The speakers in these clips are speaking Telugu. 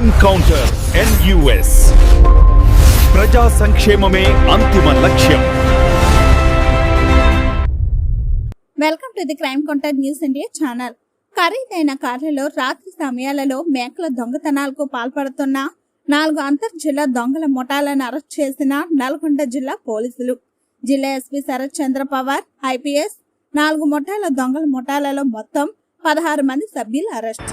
ఎన్కౌంటర్ ఎన్యుఎస్ ప్రజా సంక్షేమమే అంతిమ లక్ష్యం. Welcome to the crime counter news India channel ఖరీదైన కార్లలో రాత్రి సమయాలలో మేకల దొంగతనాలకు పాల్పడుతున్న నాలుగు అంతర్ జిల్లా దొంగల ముఠాలను అరెస్ట్ చేసిన నల్గొండ జిల్లా పోలీసులు. జిల్లా ఎస్పీ శరత్ చంద్ర పవార్ ఐపీఎస్ నాలుగు ముఠాల దొంగల ముఠాలలో మొత్తం పదహారు మంది సభ్యులు అరెస్ట్.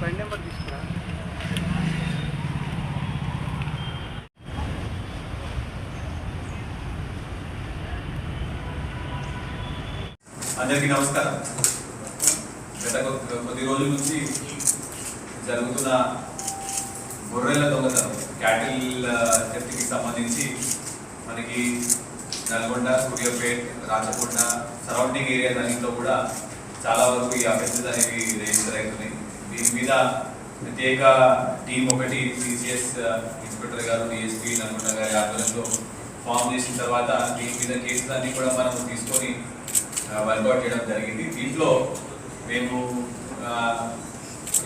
బండి నెంబర్ తీసుకురా. అందరికీ నమస్కారం. గత కొద్ది రోజుల నుంచి జరుగుతున్న గొర్రెల దొంగతనం క్యాటిల్ థెఫ్ట్కి సంబంధించి మనకి నల్గొండ సూర్యాపేట్ రాచకొండ సరౌండింగ్ ఏరియాస్ అన్నింటిలో కూడా చాలా వరకు ఈ అఫెన్సెస్ అనేవి రిజిస్టర్ అవుతున్నాయి దీని మీద ప్రత్యేక టీం ఒకటి సిసిఎస్ ఇన్స్పెక్టర్ గారు డిఎస్పీ నల్గొండ గారి ఆధ్వర్యంలో ఫామ్ చేసిన తర్వాత దీని మీద కేసులన్నీ కూడా మనం తీసుకొని వర్కౌట్ చేయడం జరిగింది. దీంట్లో మేము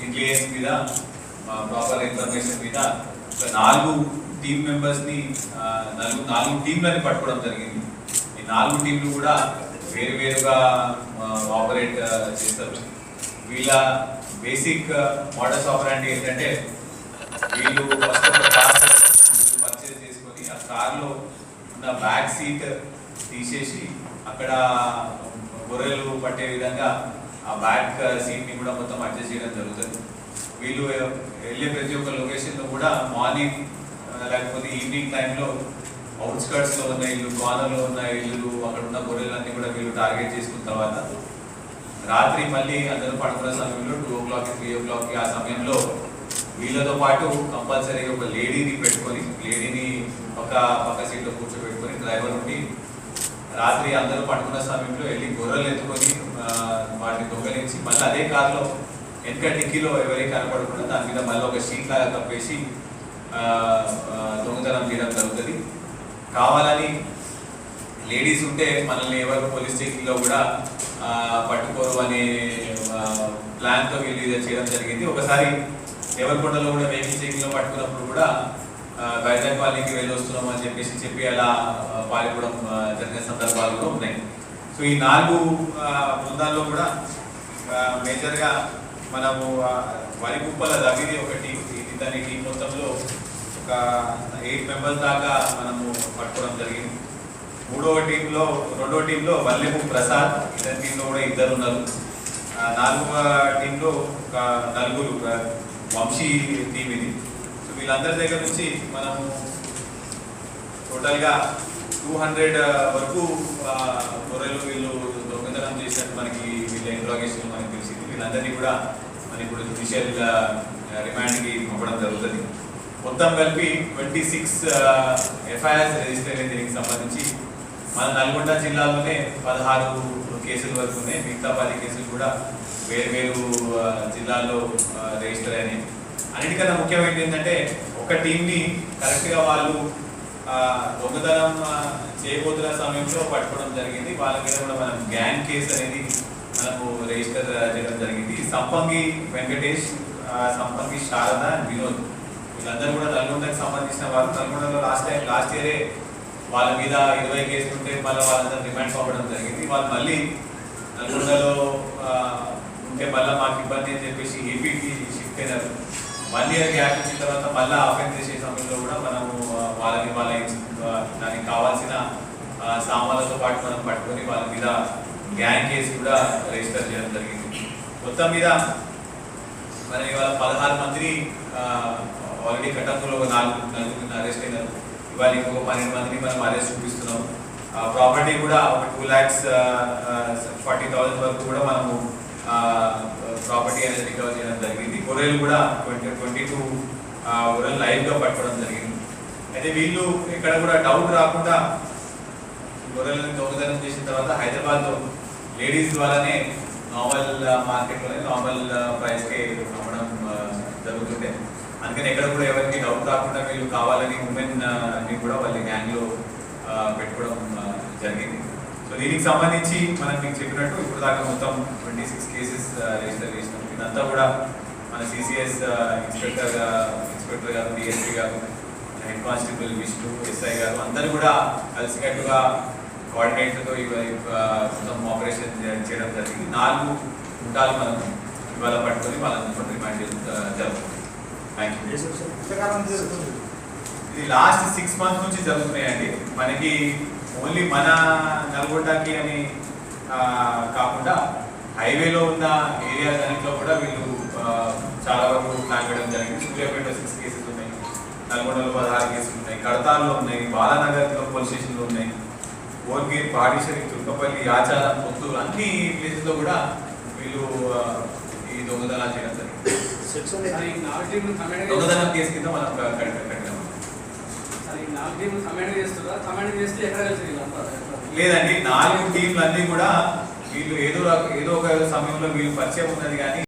ఇంక్లియన్స్ మీద ప్రాపర్ ఇన్ఫర్మేషన్ మీద ఒక నాలుగు టీం మెంబర్స్ని నాలుగు నాలుగు టీంలని పట్టుకోవడం జరిగింది. ఈ నాలుగు టీంలు కూడా వేరు వేరుగా ఆపరేట్ చేస్తారు. వీళ్ళ బేసిక్ మోడల్స్ ఆపరేంటి ఏంటంటే వీళ్ళు ఫస్ట్ ఒక కార్ పర్చేస్ చేసుకొని ఆ కార్లో ఉన్న బ్యాక్ సీట్ తీసేసి అక్కడ గొర్రెలు పట్టే విధంగా ఆ బ్యాక్ సీట్ని uh, కూడా మొత్తం అడ్జస్ట్ చేయడం జరుగుతుంది. వీళ్ళు uh, వెళ్ళే ప్రతి ఒక్క లొకేషన్లో కూడా మార్నింగ్ uh, లేకపోతే ఈవినింగ్ టైంలో అవుట్స్కర్ట్స్లో ఉన్న ఇల్లు కార్నర్లో ఉన్న ఇల్లు అక్కడ ఉన్న గొర్రెలన్నీ కూడా వీళ్ళు టార్గెట్ చేసుకున్న తర్వాత రాత్రి మళ్ళీ అందరూ పడుకున్న సమయంలో two o'clock three o'clock ఆ సమయంలో వీళ్ళతో పాటు కంపల్సరీగా ఒక లేడీని పెట్టుకొని లేడీని ఒక పక్క సీట్లో కూర్చోబెట్టుకొని డ్రైవర్ ఉండి రాత్రి అందరూ పడుకున్న సమయంలో వెళ్ళి గొర్రెలు ఎత్తుకొని వాటిని దొంగలించి మళ్ళీ అదే కారులో వెనక డిక్కీలో ఎవరికి కనపడకుండా దాని మీద మళ్ళీ ఒక షీట్ లాగా కప్పేసి దొంగతనం చేయడం జరుగుతుంది. కావాలని లేడీస్ ఉంటే మనల్ని ఎవరు పోలీస్ స్టేషన్లో కూడా పట్టుకోరు అనే ప్లాన్తో వీళ్ళు ఇది చేయడం జరిగింది. ఒకసారి దేవరకొండలో కూడా వెహికల్ చెకింగ్ పట్టుకున్నప్పుడు కూడా వైజాగ్ కాలనీకి వెళ్ళి వస్తున్నాం అని చెప్పేసి చెప్పి అలా పాలిపోవడం జరిగిన సందర్భాలు కూడా ఉన్నాయి. సో ఈ నాలుగు బృందాల్లో కూడా మేజర్గా మనము వరి కుప్పల రవిది ఒకటి దాని టీం మొత్తంలో ఒక ఎయిట్ మెంబర్స్ దాకా మనము పట్టుకోవడం జరిగింది. మూడవ టీంలో రెండవ టీంలో వల్లెపు ప్రసాద్ ఇతని టీంలో కూడా ఇద్దరు ఉన్నారు. నాలుగవ టీంలో ఒక నలుగురు వంశీ టీం ఇది. సో వీళ్ళందరి దగ్గర నుంచి మనము టోటల్గా టూ హండ్రెడ్ వరకు గొర్రెలు వీళ్ళు దొంగతనం చేసినట్టు మనకి వీళ్ళ ఇంట్రాగేషన్ మనకి తెలిసింది. వీళ్ళందరినీ కూడా మరి ఇప్పుడు జుడిషియల్ రిమాండ్కి పంపడం జరుగుతుంది. మొత్తం కలిపి ట్వంటీ సిక్స్ ఎఫ్ఐఆర్స్ రిజిస్టర్ అయిన దీనికి సంబంధించి. మన నల్గొండ జిల్లాలోనే పదహారు కేసుల వరకు ఉన్నాయి. మిగతా పది కేసులు కూడా వేరు వేరు జిల్లాల్లో రిజిస్టర్ అయినాయి. అన్నిటికన్నా ముఖ్యమైనది ఏంటంటే ఒక టీంని కరెక్ట్గా వాళ్ళు దొంగతనం చేయబోతున్న సమయంలో పట్టుకోవడం జరిగింది. వాళ్ళ మీద కూడా మనం గ్యాంగ్ కేసు అనేది మనకు రిజిస్టర్ చేయడం జరిగింది. సంపంగి వెంకటేష్ సంపంగి శారద వినోద్. వీళ్ళందరూ కూడా నల్గొండకి సంబంధించిన వారు. నల్గొండలో లాస్ట్ టైం లాస్ట్ ఇయరే వాళ్ళ మీద ఇరవై కేసులు ఉంటే మళ్ళీ వాళ్ళందరూ రిమాండ్ పంపడం జరిగింది. వాళ్ళు మళ్ళీ నల్గొండలో ఉంటే మళ్ళీ మాకు ఇబ్బంది అని చెప్పేసి ఏపీకి షిఫ్ట్ అయినారు. వన్ ఇయర్ గ్యాప్ ఇచ్చిన తర్వాత మళ్ళీ ఆఫెన్స్ చేసే సమయంలో కూడా మనము వాళ్ళని వాళ్ళ దానికి కావాల్సిన సామాన్లతో పాటు మనం పట్టుకొని వాళ్ళ మీద గ్యాంగ్ కేసు కూడా రిజిస్టర్ చేయడం జరిగింది. మొత్తం మీద మరి ఇవాళ పదహారు మంది ఆల్రెడీ కటంలో ఒక నాలుగు నలుగురిని అరెస్ట్ అయినారు. ఇవాళ ఇంకో పన్నెండు మందిని మనం అరెస్ట్ చూపిస్తున్నాం. ప్రాపర్టీ కూడా ఒక టూ ల్యాక్స్ ఫార్టీ థౌసండ్ వరకు కూడా మనము ప్రాపర్టీ అనేది రికవర్ చేయడం జరిగింది. గొర్రెలు కూడా ట్వంటీ ట్వంటీ టూ గొర్రెలు లైవ్గా పట్టుకోవడం జరిగింది. అయితే వీళ్ళు ఇక్కడ కూడా డౌట్ రాకుండా గొర్రెలను దొంగతనం చేసిన తర్వాత హైదరాబాద్లో లేడీస్ ద్వారానే నార్మల్ మార్కెట్లోనే నార్మల్ ప్రైస్కే అమ్మడం జరుగుతుండే అందుకని ఎక్కడ కూడా ఎవరికి డౌట్ రాకుండా వీళ్ళు కావాలని ఉమెన్ uh, ని కూడా వాళ్ళ గ్యాంగ్లో uh, పెట్టుకోవడం uh, జరిగింది. సో దీనికి సంబంధించి మనం మీకు చెప్పినట్టు ఇప్పుడు దాకా మొత్తం ట్వంటీ సిక్స్ కేసెస్ రిజిస్టర్ చేసినాం. ఇదంతా కూడా మన సిసిఎస్ ఇన్స్పెక్టర్ ఇన్స్పెక్టర్ గారు డిఎస్పీ గారు హెడ్ కానిస్టేబుల్ విష్ణు ఎస్ఐ గారు అందరూ కూడా కలిసికట్టుగా కోఆర్డినేటర్తో మొత్తం ఆపరేషన్ చేయడం జరిగింది. నాలుగు గుంటాలు మనం ఇవాళ పట్టుకొని వాళ్ళని రిమాండ్ జరుగుతుంది. ఇది లాస్ట్ సిక్స్ మంత్స్ నుంచి జరుగుతున్నాయండి. మనకి ఓన్లీ మన నల్గొండకి అని కాకుండా హైవేలో ఉన్న ఏరియాస్ అన్నింటిలో కూడా వీళ్ళు చాలా వరకు ప్లాన్ చేయడం జరిగింది. సూర్యాపేట సిక్స్ కేసెస్ ఉన్నాయి. నల్గొండలో పదహారు కేసులు ఉన్నాయి. కడతాల్లో ఉన్నాయి. బాలానగర్లో పోలీస్ స్టేషన్లు ఉన్నాయి. ఓర్గిరి పాడిషరి తుర్కపల్లి ఆచారం పొత్తూరు అన్ని ప్లేసెస్లో కూడా వీళ్ళు ఈ దొంగతనాలు చేయడం దొంగతనం కేసు కింద మనం? లేదండి నాలుగు టీంలు అన్ని కూడా వీళ్ళు ఏదో ఏదో ఒక సమయంలో వీళ్ళు పరిచయం ఉన్నది కానీ